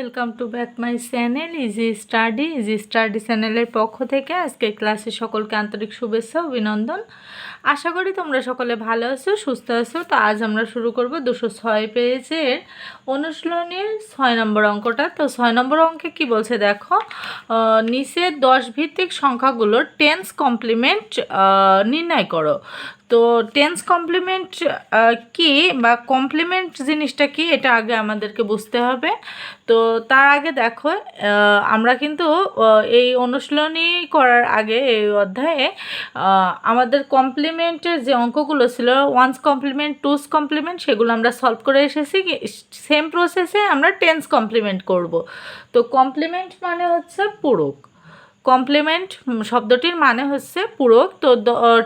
Welcome to back my channel easy study easy study চ্যানেলের পক্ষ থেকে আজকে ক্লাসে সকলকে আন্তরিক শুভেচ্ছা, অভিনন্দন। আশা করি তোমরা সকলে ভালো আছো, সুস্থ আছো। তো আজ আমরা শুরু করব দুশো ছয় পেজের অনুশীলনীর ছয় নম্বর অঙ্কটা। তো ছয় নম্বর অঙ্কে কি বলছে দেখো নিচে দশ ভিত্তিক সংখ্যাগুলোর টেন্স কমপ্লিমেন্ট নির্ণয় করো। তো টেন্স কমপ্লিমেন্ট কি বা কমপ্লিমেন্ট জিনিসটা কি এটা আগে আমাদেরকে বুঝতে হবে। তো তার আগে দেখো আমরা কিন্তু এই অনুশীলনী করার আগে এই অধ্যায়ে আমাদের কমপ্লিমেন্টের যে অঙ্কগুলো ছিল ওয়ান্স কমপ্লিমেন্ট টুস কমপ্লিমেন্ট সেগুলো আমরা সলভ করে এসেছি। সেম প্রসেসে আমরা টেন্স কমপ্লিমেন্ট করব। তো কমপ্লিমেন্ট মানে হচ্ছে পূরক। কমপ্লিমেন্ট শব্দটির মানে হচ্ছে পূরক। তো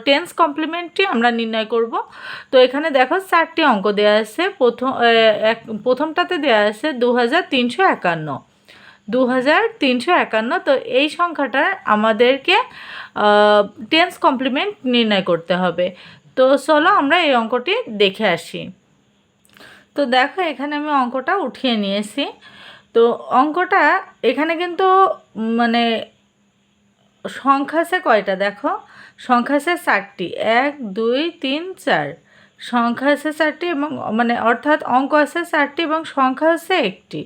টেন্স কমপ্লিমেন্টটি আমরা নির্ণয় করব। তো এখানে দেখো চারটি অঙ্ক দেওয়া আছে। প্রথম এক, প্রথমটাতে দেওয়া আছে দু হাজার তিনশো একান্ন। দু হাজার তিনশো একান্ন, তো এই সংখ্যাটা আমাদেরকে টেন্স কমপ্লিমেন্ট নির্ণয় করতে হবে। তো চলো আমরা এই অঙ্কটি দেখে আসি। তো দেখো এখানে আমি অঙ্কটা উঠিয়ে নিয়েছি। তো অঙ্কটা এখানে কিন্তু মানে সংখ্যা আছে কয়টা দেখো? সংখ্যা আছে চারটি। এক, দুই, তিন, চার। সংখ্যা আছে চারটি এবং মানে অর্থাৎ অঙ্ক আছে চারটি এবং সংখ্যা হচ্ছে একটি।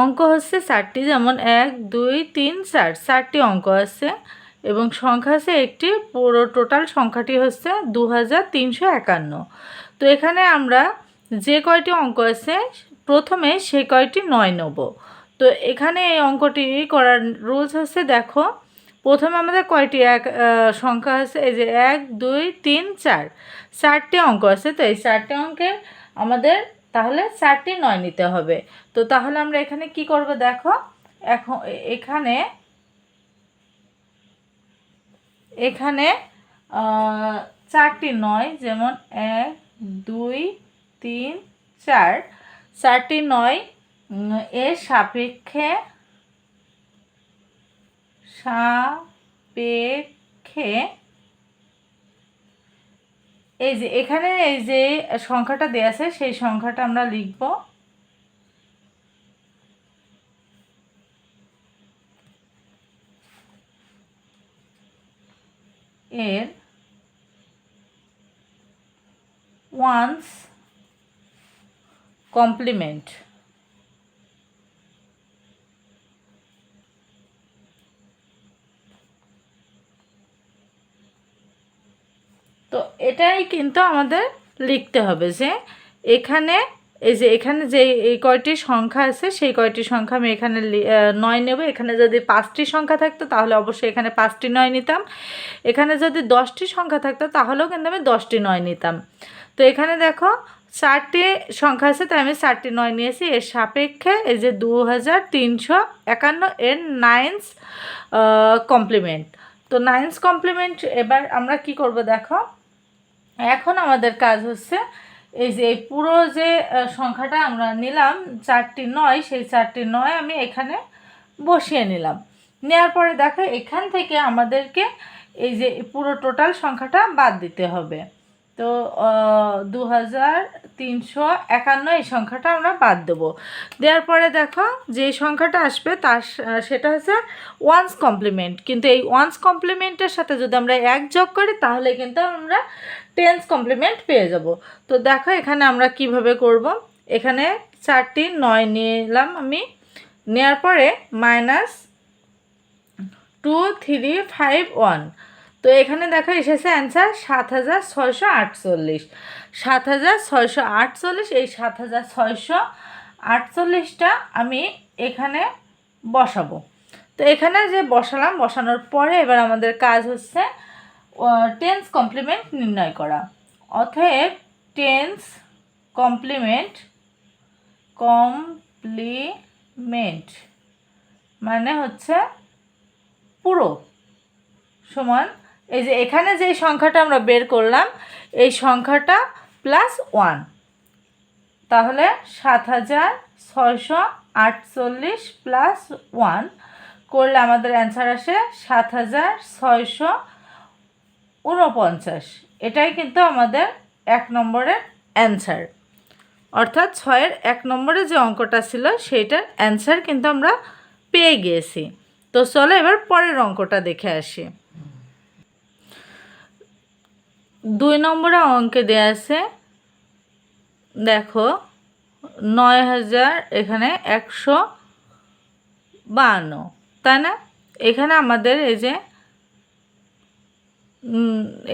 অঙ্ক হচ্ছে চারটি, যেমন এক, দুই, তিন, চার। চারটি অঙ্ক আছে এবং সংখ্যা আছে একটি। পুরো টোটাল সংখ্যাটি হচ্ছে দু হাজার তিনশো একান্ন। তো এখানে আমরা যে কয়টি অঙ্ক আছে, প্রথমে সে কয়টি নয় নেব। তো এখানে এই অঙ্কটি করার রুলস হচ্ছে দেখো। প্রথমে আমাদের কয়টি এক সংখ্যা আছে? এই যে এক, দুই, তিন, চার। চারটি অঙ্ক আছে, তো এই চারটি অঙ্কে আমাদের তাহলে চারটি নয় নিতে হবে। তো তাহলে আমরা এখানে কি করব দেখো? এখন এখানে এখানে চারটি নয়, যেমন এক, দুই, তিন, চার। চারটি নয় এর সাপেক্ষে সাপেক্ষে এই যে, এখানে এই যে সংখ্যাটা দেওয়া আছে, সেই সংখ্যাটা আমরা লিখব। এর ওয়ান্স কমপ্লিমেন্ট তো এটাই কিন্তু আমাদের লিখতে হবে যে এখানে, এই যে এখানে যে এই কয়টি সংখ্যা আছে, সেই কয়টি সংখ্যা আমি এখানে নয় নেব। এখানে যদি পাঁচটি সংখ্যা থাকতো তাহলে অবশ্যই এখানে পাঁচটি নয় নিতাম। এখানে যদি দশটি সংখ্যা থাকতো তাহলেও কিন্তু আমি দশটি নয় নিতাম। তো এখানে দেখো চারটি সংখ্যা আছে, তাই আমি চারটি নয় নিয়েছি। এর সাপেক্ষে এই যে দু হাজার তিনশো একান্ন এর নাইন্স কমপ্লিমেন্ট তো নাইন্স কমপ্লিমেন্ট এবার আমরা কি করব দেখো? এখন আমাদের কাজ হচ্ছে এই যে এই পুরো যে সংখ্যাটা আমরা নিলাম, চারটি নয়, সেই চারটি নয় আমি এখানে বসিয়ে নিলাম। নেওয়ার পরে দেখো এখান থেকে আমাদেরকে এই যে পুরো টোটাল সংখ্যাটা বাদ দিতে হবে। তো দু হাজার তিনশো একান্ন এই সংখ্যাটা আমরা বাদ দেবো। দেওয়ার পরে দেখো, যে সংখ্যাটা আসবে তার সেটা হচ্ছে ওয়ান্স কমপ্লিমেন্ট কিন্তু এই ওয়ান্স কমপ্লিমেন্টের সাথে যদি আমরা এক যোগ করি, তাহলে কিন্তু আমরা টেন্স কমপ্লিমেন্ট পেয়ে যাব। তো দেখো, এখানে আমরা কীভাবে করব? এখানে চারটি নয় নিলাম আমি। নেওয়ার পরে minus two three five one তো এখানে দেখো এসেছে অ্যান্সার সাত হাজার ছয়শো আটচল্লিশ। সাত হাজার ছয়শো আটচল্লিশ, এই সাত হাজার ছয়শো আটচল্লিশটা আমি এখানে বসাবো। তো এখানে যে বসালাম, বসানোর পরে এবার আমাদের কাজ হচ্ছে টেন্স কমপ্লিমেন্ট নির্ণয় করা। অতএব টেন্স কমপ্লিমেন্ট কমপ্লিমেন্ট মানে হচ্ছে পুরো সমান এই যে এখানে যে সংখ্যাটা আমরা বের করলাম, এই সংখ্যাটা প্লাস ওয়ান তাহলে সাত হাজার ছয়শো আটচল্লিশ প্লাস ওয়ান করলে আমাদের অ্যান্সার আসে সাত হাজার ছয়শো উনপঞ্চাশ। এটাই কিন্তু আমাদের এক নম্বরের অ্যান্সার অর্থাৎ ছয়ের এক নম্বরে যে অঙ্কটা ছিল, সেইটার অ্যান্সার কিন্তু আমরা পেয়ে গিয়েছি। তো চলো এবার পরের অঙ্কটা দেখে আসি। দুই নম্বরে অঙ্কে দেওয়া আছে, দেখো, নয় হাজার এখানে একশো বান্ন, তাই না? এখানে আমাদের এই যে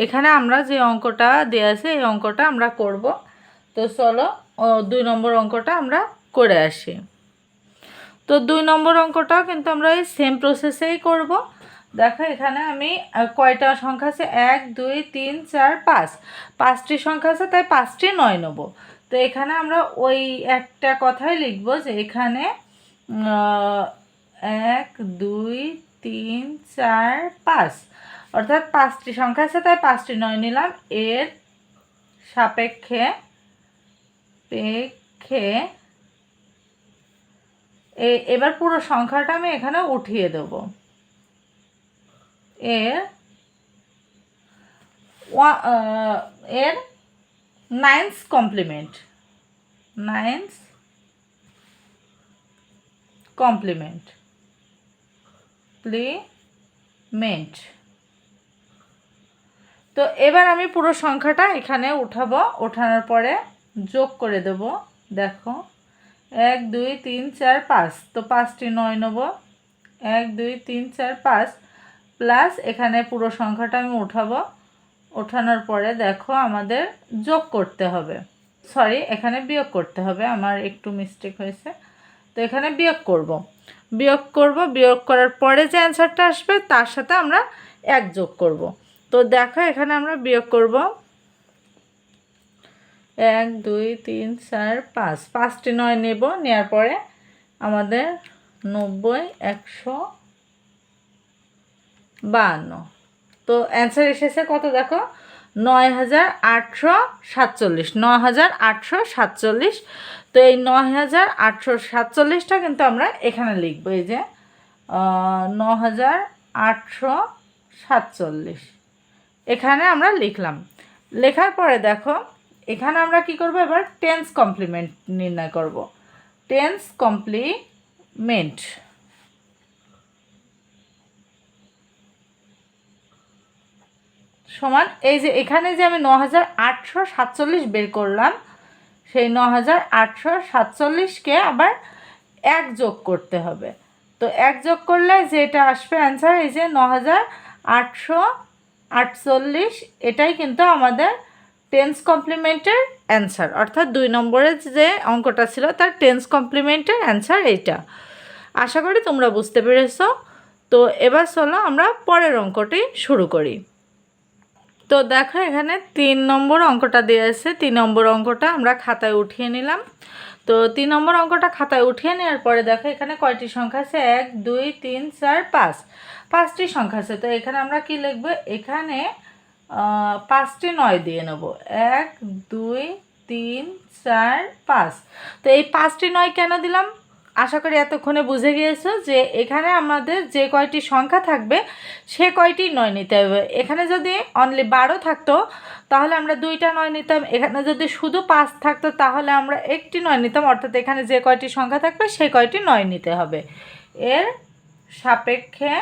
এখানে আমরা যে অঙ্কটা দেওয়া আছে, এই অঙ্কটা আমরা করব। তো চলো দুই নম্বর অঙ্কটা আমরা করে আসি। তো দুই নম্বর অঙ্কটাও কিন্তু আমরা এই সেম প্রসেসেই করব। দেখো, এখানে আমি কয়টা সংখ্যা আছে? এক, দুই, তিন, চার, পাঁচ। পাঁচটি সংখ্যা আছে, তাই পাঁচটি নয় নেব। তো এখানে আমরা ওই একটা কথাই লিখব যে এখানে এক, দুই, তিন, চার, পাঁচ। অর্থাৎ পাঁচটি সংখ্যা আছে, তাই পাঁচটি নয় নিলাম। এর সাপেক্ষে, পেক্ষে এবার পুরো সংখ্যাটা আমি এখানে উঠিয়ে দেব। এর এর নাইন্স কমপ্লিমেন্ট। Nines complement. প্লিমেন্ট। তো এবার আমি পুরো সংখ্যাটা এখানে উঠাবো, ওঠানোর পরে যোগ করে দেব। দেখো, এক, দুই, তিন, চার, পাঁচ। তো পাঁচটি নয় নেব। এক, দুই, তিন, চার, পাঁচ। প্লাস এখানে পুরো সংখ্যাটা আমি উঠাবো। ওঠানোর পরে দেখো আমাদের যোগ করতে হবে। সরি এখানে বিয়োগ করতে হবে। আমার একটু মিস্টেক হয়েছে। তো এখানে বিয়োগ করব। বিয়োগ করব, বিয়োগ করার পরে যে অ্যান্সারটা আসবে, তার সাথে আমরা এক যোগ করব। তো দেখো এখানে আমরা বিয়োগ করব। এক, দুই, তিন, চার, পাঁচ। পাঁচটি নয় নেব। নেওয়ার পরে আমাদের নব্বই, একশো বাহান্ন। তো অ্যান্সার এসেছে কত দেখো? নয় হাজার আটশো সাতচল্লিশ। নয় হাজার আটশো সাতচল্লিশ। তো এই নয় হাজার আটশো সাতচল্লিশটা কিন্তু আমরা এখানে লিখব। এই যে ন হাজার আটশো সাতচল্লিশ। এখানে আমরা লিখলাম। লেখার পরে দেখো, এখানে আমরা কি করব? এবার টেন্স কমপ্লিমেন্ট নির্ণয় করব। টেন্স কমপ্লিমেন্ট সমান, এই যে এখানে যে আমি ন হাজার আটশো সাতচল্লিশ বের করলাম, সেই ন হাজার আটশো সাতচল্লিশকে আবার এক যোগ করতে হবে। তো এক যোগ করলে যেটা আসবে অ্যান্সার এই যে ন হাজার আটশো আটচল্লিশ, এটাই কিন্তু আমাদের টেন্স কমপ্লিমেন্টের অ্যান্সার অর্থাৎ দুই নম্বরের যে অঙ্কটা ছিল তার টেন্স কমপ্লিমেন্টের অ্যান্সার এইটা। আশা করি তোমরা বুঝতে পেরেছ। তো এবার চলো আমরা পরের অঙ্কটি শুরু করি। তো দেখো এখানে তিন নম্বর অঙ্কটা দেওয়া আছে। তিন নম্বর অঙ্কটা আমরা খাতায় উঠিয়ে নিলাম। তো তিন নম্বর অঙ্কটা খাতায় উঠিয়ে নেওয়ার পরে দেখো এখানে কয়টি সংখ্যা আছে? এক, দুই, তিন, চার, পাঁচ। পাঁচটি সংখ্যা আছে। তো এখানে আমরা কি লিখব? এখানে পাঁচটি নয় দিয়ে নেব। এক, দুই, তিন, চার, পাঁচ। তো এই পাঁচটি নয় কেন দিলাম? আশা করি এতক্ষণে বুঝে গিয়েছো যে এখানে আমাদের যে কয়টি সংখ্যা থাকবে, সে কয়টি নয় নিতে হবে। এখানে যদি অনলি বারো থাকতো, তাহলে আমরা দুইটা নয় নিতাম। এখানে যদি শুধু পাঁচ থাকতো, তাহলে আমরা একটি নয় নিতাম। অর্থাৎ এখানে যে কয়টি সংখ্যা থাকবে, সে কয়টি নয় নিতে হবে। এর সাপেক্ষে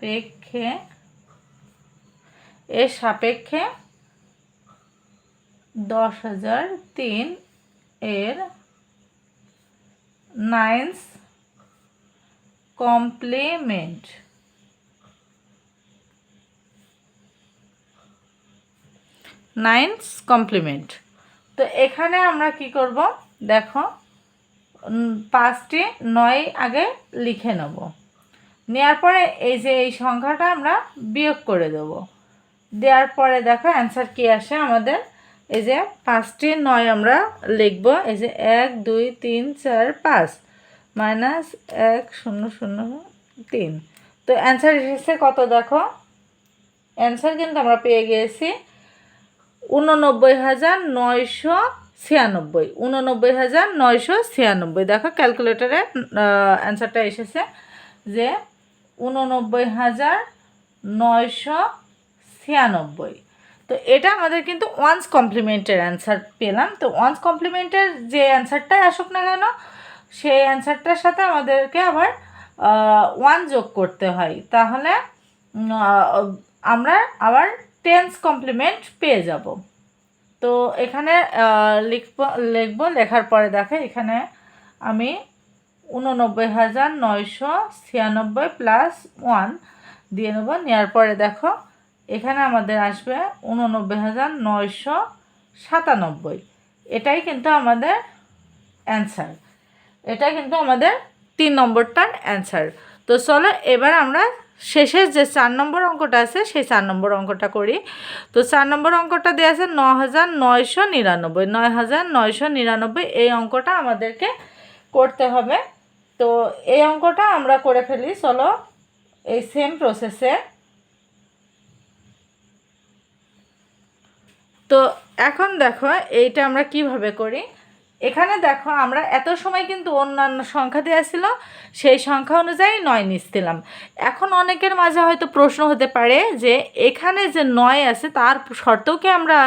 পেক্ষে এর সাপেক্ষে দশ হাজার তিন এর নাইন্স কমপ্লিমেন্ট। Nines complement. তো এখানে আমরা কি করব? দেখো পাঁচটি নয় আগে লিখে নেব। নেওয়ার পরে এই যে এই সংখ্যাটা আমরা বিয়োগ করে দেব। দেওয়ার পরে দেখো অ্যান্সার কি আসে আমাদের? এই যে পাঁচটি নয় আমরা লিখব, এই যে এক, দুই, তিন, চার, পাঁচ, মাইনাস এক, শূন্য শূন্য, তিন। তো অ্যান্সার এসেছে কত দেখো? অ্যান্সার কিন্তু আমরা পেয়ে গিয়েছি উননব্বই হাজার নয়শো ছিয়ানব্বই, উননব্বই হাজার নয়শো ছিয়ানব্বই। দেখো ক্যালকুলেটারে অ্যান্সারটা এসেছে যে উননব্বই হাজার নয়শো ছিয়ানব্বই। তো এটা আমাদের কিন্তু ওয়ান্স কমপ্লিমেন্টের অ্যান্সার পেলাম। তো ওয়ান্স কমপ্লিমেন্টের যে অ্যান্সারটাই আসুক না কেন, সেই অ্যান্সারটার সাথে আমাদেরকে আবার ওয়ান যোগ করতে হয়। তাহলে আমরা আবার টেন্স কমপ্লিমেন্ট পেয়ে যাব। তো এখানে লিখব লিখব, লেখার পরে দেখে এখানে আমি উননব্বই হাজার নয়শো ছিয়ানব্বই প্লাস ওয়ান দিয়ে নেব। নেওয়ার পরে দেখো এখানে আমাদের আসবে উননব্বই হাজার নয়শো সাতানব্বই। এটাই কিন্তু আমাদের অ্যান্সার এটা কিন্তু আমাদের তিন নম্বরটার অ্যান্সার তো চলো এবার আমরা শেষের যে চার নম্বর অঙ্কটা আছে, সেই চার নম্বর অঙ্কটা করি। তো চার নম্বর অঙ্কটা দেওয়া আছে ন হাজার নয়শো নিরানব্বই। নয় হাজার নয়শো নিরানব্বই এই অঙ্কটা আমাদেরকে করতে হবে। তো এই অঙ্কটা আমরা করে ফেলি। চলো এই সেম প্রসেসে তো এখন দেখো, এইটা আমরা কীভাবে করি? এখানে দেখো, আমরা এত সময় কিন্তু অন্যান্য সংখ্যা দেওয়া ছিল সেই সংখ্যা অনুযায়ী নয় নিচ্ছিলাম। এখন অনেকের মাঝে হয়তো প্রশ্ন হতে পারে যে, এখানে যে নয় আছে, তার শর্তেও কি আমরা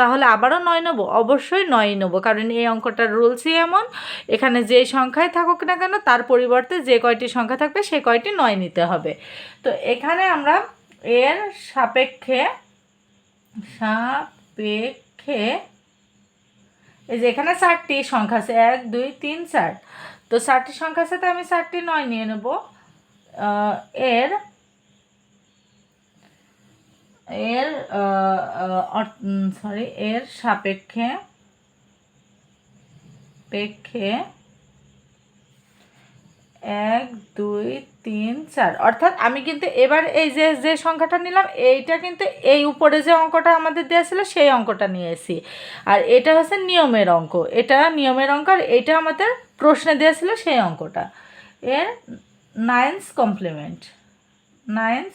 তাহলে আবারও নয় নেব? অবশ্যই নয় নেব, কারণ এই অঙ্কটার রুলসই এমন, এখানে যে সংখ্যায় থাকুক না কেন, তার পরিবর্তে যে কয়টি সংখ্যা থাকবে, সে কয়টি নয় নিতে হবে। তো এখানে আমরা এর সাপেক্ষে সাপেক্ষে এই যে এখানে চারটি সংখ্যা আছে, এক, দুই, তিন, চার। তো চারটি সংখ্যার সাথে আমি চারটি নয় নিয়ে নেব। এর এর সরি এর সাপেক্ষে, পেক্ষে এক, দুই, তিন, চার। অর্থাৎ আমি কিন্তু এবার এই যে যে সংখ্যাটা নিলাম, এইটা কিন্তু এই উপরে যে অঙ্কটা আমাদের দেওয়া ছিল, সেই অঙ্কটা নিয়ে নিয়েছি। আর এটা হচ্ছে নিয়মের অঙ্ক। এটা নিয়মের অঙ্ক আর এটা আমাদের প্রশ্নে দেওয়া ছিল সেই অঙ্কটা। এর নাইন্স কমপ্লিমেন্ট। Nines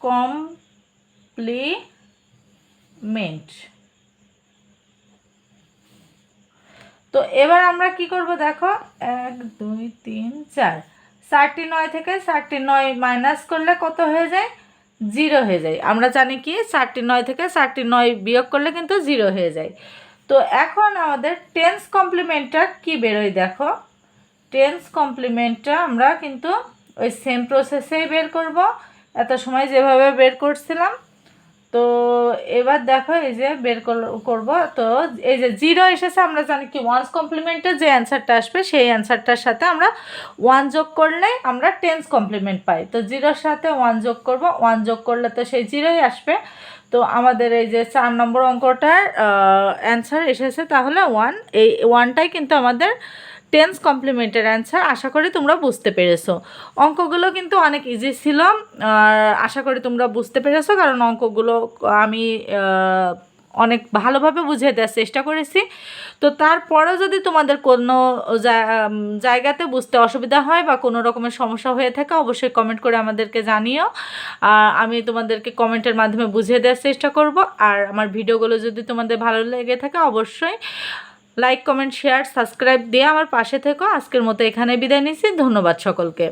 complement. তো এবার আমরা কি করব দেখো? এক, দুই, তিন, চার। চারটি নয় থেকে চারটি নয় মাইনাস করলে কত হয়ে যায়? জিরো হয়ে যায়। আমরা জানি কি? চারটি নয় থেকে চারটি নয় বিয়োগ করলে কিন্তু জিরো হয়ে যায়। তো এখন আমাদের টেন্স কমপ্লিমেন্টটা কি বেরোয় দেখো? টেন্স কমপ্লিমেন্টটা আমরা কিন্তু ওই সেম প্রসেসেই বের করব। এত সময় যেভাবে বের করছিলাম তো এবার দেখো এই যে বের কর- করব। তো এই যে জিরো এসেছে, আমরা জানি কি ওয়ান্স কমপ্লিমেন্টের যে অ্যান্সারটা আসবে, সেই অ্যান্সারটার সাথে আমরা ওয়ান যোগ করলে আমরা টেন্স কমপ্লিমেন্ট পাই। তো জিরোর সাথে ওয়ান যোগ করব ওয়ান যোগ করলে তো সেই জিরোই আসবে। তো আমাদের এই যে চার নম্বর অঙ্কটার অ্যান্সার এসেছে, তাহলে ওয়ান এই ওয়ানটাই কিন্তু আমাদের টেন্স কমপ্লিমেন্টের অ্যান্সার আশা করি তোমরা বুঝতে পেরেছ। অঙ্কগুলো কিন্তু অনেক ইজি ছিল, আর আশা করি তোমরা বুঝতে পেরেছ, কারণ অঙ্কগুলো আমি অনেক ভালোভাবে বুঝিয়ে দেওয়ার চেষ্টা করেছি। তো তারপরেও যদি তোমাদের কোনো জায়গাতে বুঝতে অসুবিধা হয় বা কোনো রকমের সমস্যা হয়ে থাকে, অবশ্যই কমেন্ট করে আমাদেরকে জানিও। আমি তোমাদেরকে কমেন্টের মাধ্যমে বুঝিয়ে দেওয়ার চেষ্টা করব। আর আমার ভিডিওগুলো যদি তোমাদের ভালো লেগে থাকে, অবশ্যই লাইক কমেন্ট শেয়ার সাবস্ক্রাইব দিয়ে আমার পাশে থেকো। আজকের মতো এখানে বিদায় নিচ্ছি। ধন্যবাদ সকলকে।